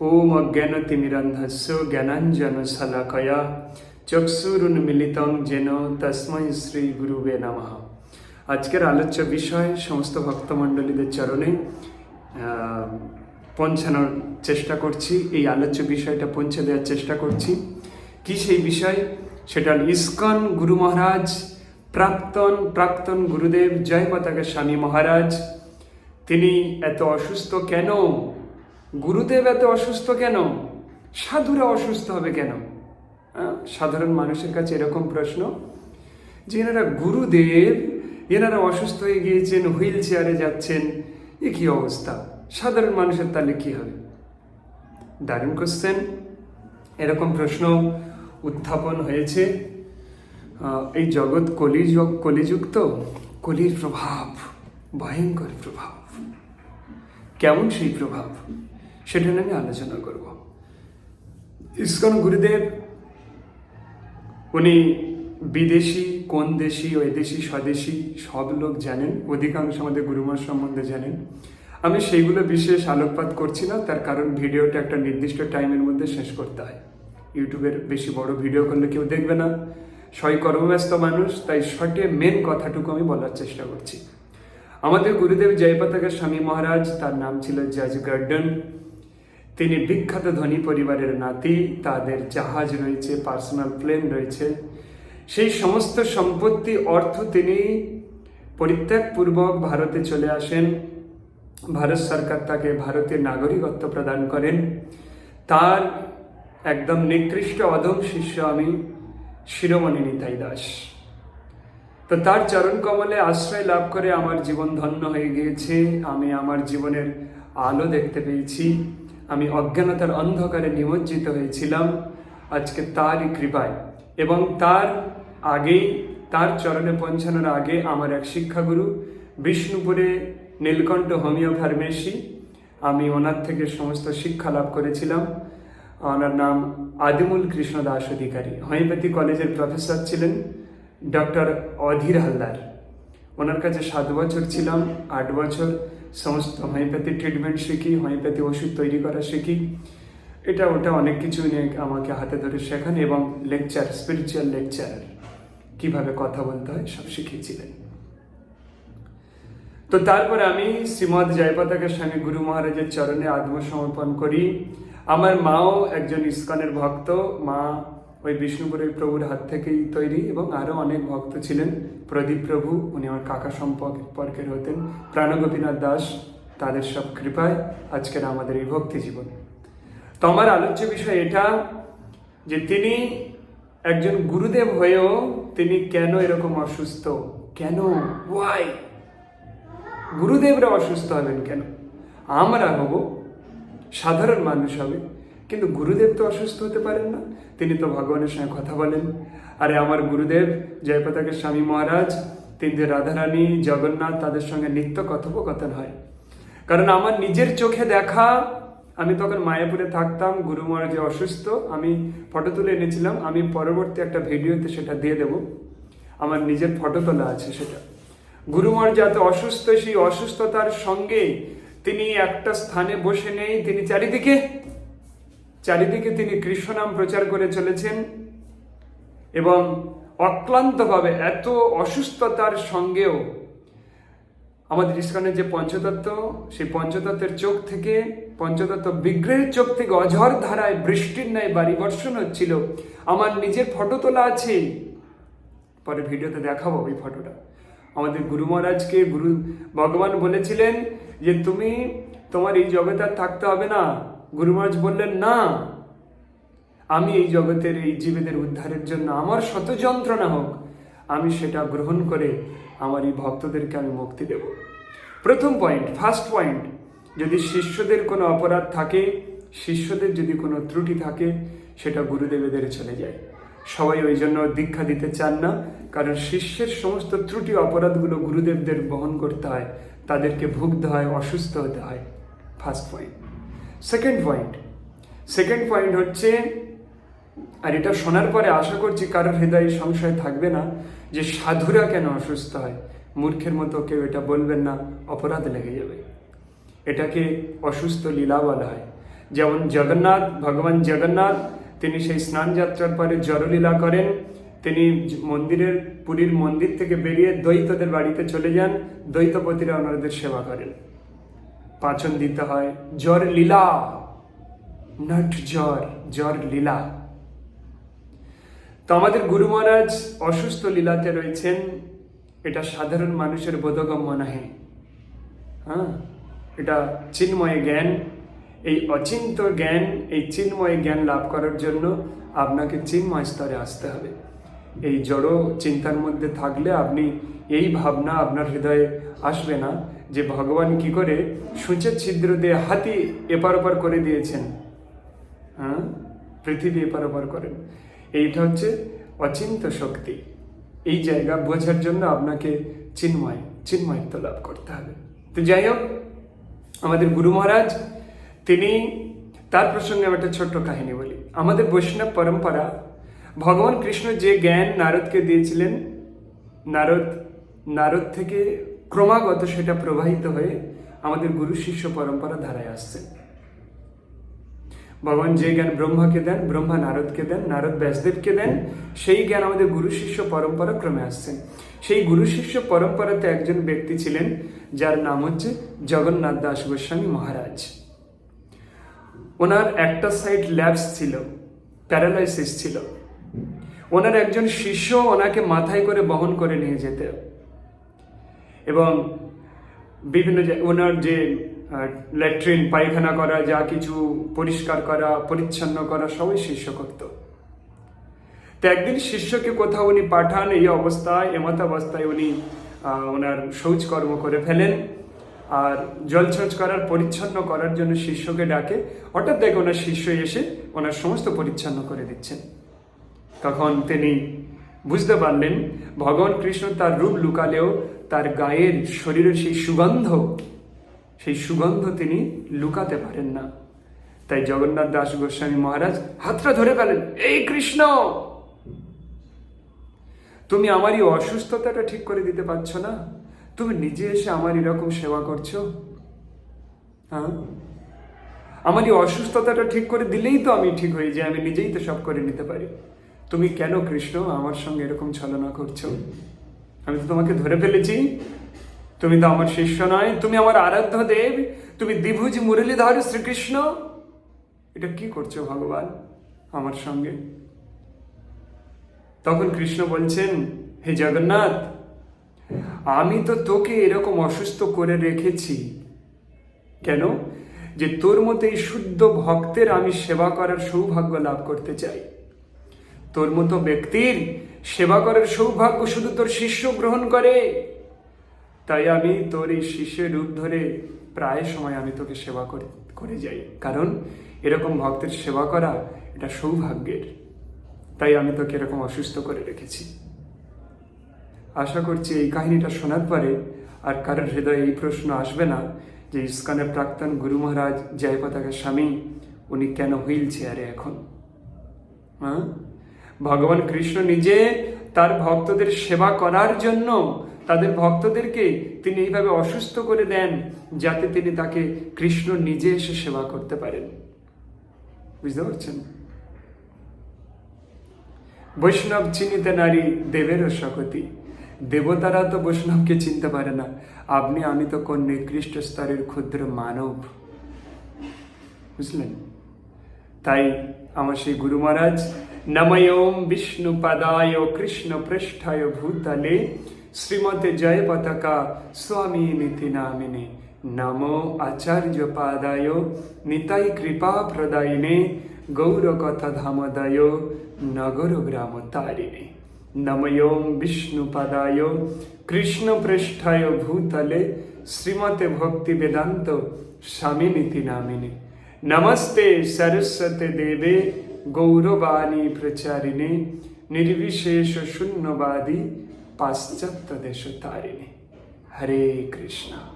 ওম অজ্ঞানতিমিরন্ধস্য জ্ঞানাঞ্জনশলাকয়া চক্ষুরুন্মিলিতং যেন তস্মৈ শ্রী গুরুবে নমঃ আজকের আলোচ্য বিষয় সমস্ত ভক্তমণ্ডলীদের চরণে পৌঁছানোর চেষ্টা করছি। এই আলোচ্য বিষয়টা পৌঁছে দেওয়ার চেষ্টা করছি। কি সেই বিষয়? সেটা ইস্কন গুরু মহারাজ, প্রাক্তন প্রাক্তন গুরুদেব জয় পতাকা স্বামী মহারাজ। তিনি এত অসুস্থ কেন? গুরুদেব এত অসুস্থ কেন? সাধুরা অসুস্থ হবে কেন? সাধারণ মানুষের কাছে এরকম প্রশ্ন। যে এনারা গুরুদেব, এনারা অসুস্থ হয়ে গিয়েছেন, হুইল চেয়ারে যাচ্ছেন, এ কি অবস্থা? সাধারণ মানুষের তাহলে কি হবে? দারুণ কোশ্চেন এরকম প্রশ্ন উত্থাপন হয়েছে। এই জগৎ কলিযুগ কলিযুক্ত কলির প্রভাব, ভয়ঙ্কর প্রভাব। কেমন সেই প্রভাব? সেটা নিয়ে আমি আলোচনা করব। ইস্কন গুরুদেব, উনি বিদেশি, কোন দেশি ও এদেশি স্বদেশি, সব লোক জানেন, অধিকাংশ আমাদের গুরুমার সম্বন্ধে জানেন। আমি সেইগুলো বিশেষ আলোকপাত করছি না, তার কারণ ভিডিওটা একটা নির্দিষ্ট টাইমের মধ্যে শেষ করতে হয়। ইউটিউবের বেশি বড় ভিডিও করলে কেউ দেখবে না। সবাই কর্মব্যস্ত মানুষ, তাই শর্টে মেন কথাটুকু আমি বলার চেষ্টা করছি। আমাদের গুরুদেব জয়পতাকা স্বামী মহারাজ, তার নাম ছিল জাজ গার্ডন তিনি বিখ্যাত ধনী পরিবারের নাতি, তাদের জাহাজ রয়েছে, পার্সোনাল প্লেন রয়েছে। সেই সমস্ত সম্পত্তি, অর্থ তিনি পরিত্যাগপূর্বক ভারতে চলে আসেন। ভারত সরকার তাকে ভারতের নাগরিকত্ব প্রদান করেন। তার একদম নিকৃষ্ট অধম শিষ্য আমি শিরোমণি নিতাই দাস। তো তার চরণ কমলে আশ্রয় লাভ করে আমার জীবন ধন্য হয়ে গিয়েছে। আমি আমার জীবনের আলো দেখতে পেয়েছি। আমি অজ্ঞানতার অন্ধকারে নিমজ্জিত হয়েছিলাম। আজকে তারই কৃপায়। এবং তার আগেই, তার চরণে পৌঁছানোর আগে আমার এক শিক্ষাগুরু, বিষ্ণুপুরে নীলকণ্ঠ হোমিও ফার্মেসি আমি ওনার থেকে সমস্ত শিক্ষা লাভ করেছিলাম। ওনার নাম আদিমুল কৃষ্ণ দাস অধিকারী। হোমিওপ্যাথি কলেজের প্রফেসর ছিলেন ডক্টর অধীর হালদার। ওনার কাছে সাত বছর ছিলাম, আট বছর। সমস্ত হোমিওপ্যাথি ট্রিটমেন্ট শিখি হোমিওপ্যাথি ওষুধ তৈরি করা শিখি। এটা, ওটা অনেক কিছু নিয়ে আমাকে হাতে ধরে শেখান এবং লেকচার স্পিরিচুয়াল লেকচার কীভাবে কথা বলতে হয় সব শিখিয়েছিলেন। তো তারপরে আমি শ্রীমদ জয়পতাকা স্বামী গুরু মহারাজের চরণে আত্মসমর্পণ করি। আমার মাও একজন ইস্কনের ভক্ত, মা ওই বিষ্ণুপুরের প্রভুর হাত থেকেই তৈরি এবং আরও অনেক ভক্ত ছিলেন। প্রদীপ প্রভু, উনি আমার কাকা সম্পর্কের হতেন। প্রাণগোপীনাথ দাস, তাদের সব কৃপায় আজকের আমাদের এই ভক্তি জীবন। তো আমার আলোচ্য বিষয় এটা যে তিনি একজন গুরুদেব হয়েও তিনি কেন এরকম অসুস্থ? কেন? ওয়াই গুরুদেবরা অসুস্থ হবেন কেন? আমরা হব সাধারণ মানুষ হবে, কিন্তু গুরুদেব তো অসুস্থ হতে পারেন না। তিনি তো ভগবানের সঙ্গে কথা বলেন। আরে আমার গুরুদেব জয়পতাকে স্বামী মহারাজ, তিনি যে রাধারানী, জগন্নাথ, তাদের সঙ্গে নিত্য কথোপকথন হয়। কারণ আমার নিজের চোখে দেখা, আমি তখন মায়াপুরে থাকতাম, গুরু মহারাজ অসুস্থ, আমি ফটো তুলে এনেছিলাম, আমি পরবর্তী একটা ভিডিওতে সেটা দিয়ে দেব। আমার নিজের ফটো তোলা আছে সেটা। গুরু মহারাজ এত অসুস্থ, সেই অসুস্থতার সঙ্গে তিনি একটা স্থানে বসে নেই, তিনি চারিদিকে চারিদিকে তিনি কৃষ্ণ নাম প্রচার করে চলেছেন এবং অক্লান্তভাবে এত অসুস্থতার সঙ্গেও আমাদের ইস্কনের যে পঞ্চতত্ত্ব, সেই পঞ্চতত্ত্বের চোখ থেকে, পঞ্চতত্ত্ব বিগ্রহের চোখ থেকে অঝর ধারায় বৃষ্টির ন্যায় বাড়ি বর্ষণ হচ্ছিল। আমার নিজের ফটো তোলা আছে। পরে ভিডিওতে দেখাবো ওই ফটোটা। আমাদের গুরু মহারাজকে গুরু ভগবান বলেছিলেন যে, তুমি তোমার এই জগতে থাকতে হবে না। গুরু মহারাজ বললেন, না, আমি এই জগতের এই জীবেদের উদ্ধারের জন্য আমার শত যন্ত্রণা হোক, আমি সেটা গ্রহণ করে আমার এই ভক্তদেরকে আমি মুক্তি দেব। প্রথম পয়েন্ট ফার্স্ট পয়েন্ট যদি শিষ্যদের কোনো অপরাধ থাকে, শিষ্যদের যদি কোনো ত্রুটি থাকে, সেটা গুরুদেবেদের চলে যায়। সবাই ওই জন্য দীক্ষা দিতে চান না, কারণ শিষ্যের সমস্ত ত্রুটি অপরাধগুলো গুরুদেবদের বহন করতে হয়, তাদেরকে ভুগতে হয়, অসুস্থ হতে হয়। First point second point second point হচ্ছে, আর এটা শোনার পরে আশা করছি কারোর হৃদয়ে সংশয় থাকবে না, যে সাধুরা কেন অসুস্থ হয়? মূর্খের মতো কেউ এটা বলবেন না, অপরাধ লেগে যাবে। এটাকে অসুস্থ লীলা বলা হয়। যেমন জগন্নাথ, ভগবান জগন্নাথ, তিনি সেই স্নান যাত্রার পরে জরলীলা করেন, তিনি মন্দিরের, পুরীর মন্দির থেকে বেরিয়ে দ্বৈতদের বাড়িতে চলে যান, দ্বৈতপতিরা ওনাদের সেবা করেন। পাচন দিতে হয়। জ্বর লীলা, নট জ্বর জ্বর লীলা। তো আমাদের গুরু মহারাজ অসুস্থ লীলাতে রয়েছেন। এটা সাধারণ মানুষের বোধগম্য নহে। হ্যাঁ এটা চিন্ময় জ্ঞান। এই অচিন্ত জ্ঞান, এই চিন্ময় জ্ঞান লাভ করার জন্য আপনাকে চিন্ময় স্তরে আসতে হবে। এই জড় চিন্তার মধ্যে থাকলে আপনি এই ভাবনা আপনার হৃদয়ে আসবে না যে ভগবান কি করে সূচের ছিদ্র দিয়ে হাতি এপার ওপার করে দিয়েছেন। হ্যাঁ? পৃথিবী এপার ওপার করেন। এইটা হচ্ছে অচিন্ত শক্তি। এই জায়গা বোঝার জন্য আপনাকে চিন্ময়, চিন্ময়ত্ব লাভ করতে হবে। তো যাই হোক, আমাদের গুরু মহারাজ, তিনি তার প্রসঙ্গে আমি একটা ছোট্ট কাহিনী বলি। আমাদের বৈষ্ণব পরম্পরা ভগবান কৃষ্ণ যে জ্ঞান নারদকে দিয়েছিলেন, নারদ নারদ থেকে ক্রমাগত সেটা প্রবাহিত হয়ে আমাদের গুরু শিষ্য পরম্পরা ধারায় আসছে। ভগবান যে জ্ঞান ব্রহ্মাকে দেন, ব্রহ্মা নারদকে দেন, নারদ ব্যাসদেবকে দেন, সেই জ্ঞান আমাদের গুরু শিষ্য পরম্পরা ক্রমে আসছে। সেই গুরু শিষ্য পরম্পরাতে একজন ব্যক্তি ছিলেন, যার নাম হচ্ছে জগন্নাথ দাস গোস্বামী মহারাজ। ওনার একটা সাইড ল্যাবস ছিল প্যারালাইসিস ছিল। ওনার একজন শিষ্য ওনাকে মাথায় করে বহন করে নিয়ে যেত। এবং বিভিন্ন ওনার যে ল্যাট্রিন পায়খানা করা, যা কিছু পরিষ্কার করা, পরিচ্ছন্ন করা, সবই শিষ্য করত। তো একদিন শিষ্যকে কোথাও উনি পাঠান, এই অবস্থায় এমত অবস্থায় উনি ওনার শৌচকর্ম করে ফেলেন। আর জল জলছচ করার, পরিচ্ছন্ন করার জন্য শিষ্যকে ডাকে। হঠাৎ দেখে ওনার শিষ্য এসে ওনার সমস্ত পরিচ্ছন্ন করে দিচ্ছেন। তখন তিনি বুঝতে পারলেন, ভগবান কৃষ্ণ তার রূপ লুকালেও তার গায়ের শরীরের সেই সুগন্ধ সেই সুগন্ধ তিনি লুকাতে পারেন না। তাই জগন্নাথ দাস গোস্বামী মহারাজ হাতটা ধরে ফেলেন এই কৃষ্ণ! তুমি আমার এই অসুস্থতাটা ঠিক করে দিতে পারছ না। তুমি নিজে এসে আমার এরকম সেবা করছ। হ্যাঁ? আমার এই অসুস্থতাটা ঠিক করে দিলেই তো আমি ঠিক হয়ে যাই, আমি নিজেই তো সব করে নিতে পারি। তুমি কেন কৃষ্ণ আমার সঙ্গে এরকম ছলনা করছ? আমি তো তোমাকে ধরে ফেলেছি। তুমি তো আমার শিষ্য নয়, তুমি আমার আরাধ্য দেব। তুমি দ্বিভুজ মুরলীধর শ্রীকৃষ্ণ। এটা কি করছ ভগবান আমার সঙ্গে? তখন কৃষ্ণ বলছেন, হে জগন্নাথ, আমি তো তোকে এরকম অসুস্থ করে রেখেছি। কেন? যে তোর মতো এই শুদ্ধ ভক্তের আমি সেবা করার সৌভাগ্য লাভ করতে চাই। তোর মতো ব্যক্তির সেবা করার সৌভাগ্য শুধু তোর শিষ্য গ্রহণ করে। তাই আমি তোর এই শিষ্যের রূপ ধরে প্রায় সময় আমি তোকে সেবা করে করে যাই। কারণ এরকম ভক্তের সেবা করা এটা সৌভাগ্যের। তাই আমি তোকে এরকম অসুস্থ করে রেখেছি। আশা করছি এই কাহিনীটা শোনার পরে আর কারোর হৃদয়ে এই প্রশ্ন আসবে না যে ইস্কানের প্রাক্তন গুরু মহারাজ জয় পতাকা স্বামী উনি কেন হুইল চেয়ারে এখন? হ্যাঁ? ভগবান কৃষ্ণ নিজে তার ভক্তদের সেবা করার জন্য তাদের ভক্তদেরকে তিনি এইভাবে অসুস্থ করে দেন যাতে তিনি তাকে কৃষ্ণ নিজে এসে সেবা করতে পারেন। বুঝতে পারছেন? বৈষ্ণব চিনিতে নারী দেবেরও শকতি। দেবতারা তো বৈষ্ণবকে চিনতে পারে না। আপনি, আমি তো কোন নিকৃষ্ট স্তরের ক্ষুদ্র মানব। বুঝলেন? তাই আমার সেই গুরু মহারাজ নময়োম বিষ্ণু পদায় কৃষ্ণ পৃষ্ঠায় ভূতলে শ্রীমতে জয় পতাকা স্বামী নীতি নামিনে নমো আচার্য পাদায় নিতাই কৃপা প্রদায়িনে গৌর কথা ধামদায় নগর গ্রাম তারিণে নময়োম বিষ্ণু পদায় ভূতলে শ্রীমতে ভক্তি বেদান্ত স্বামী নীতি নামিনে নমস্তে সরস্বতী দেবে গৌরবাণী প্রচারিণী নির্বিশেষ শূন্যবাদী পাশ্চাত্য দেশ তারিণে হরে কৃষ্ণ।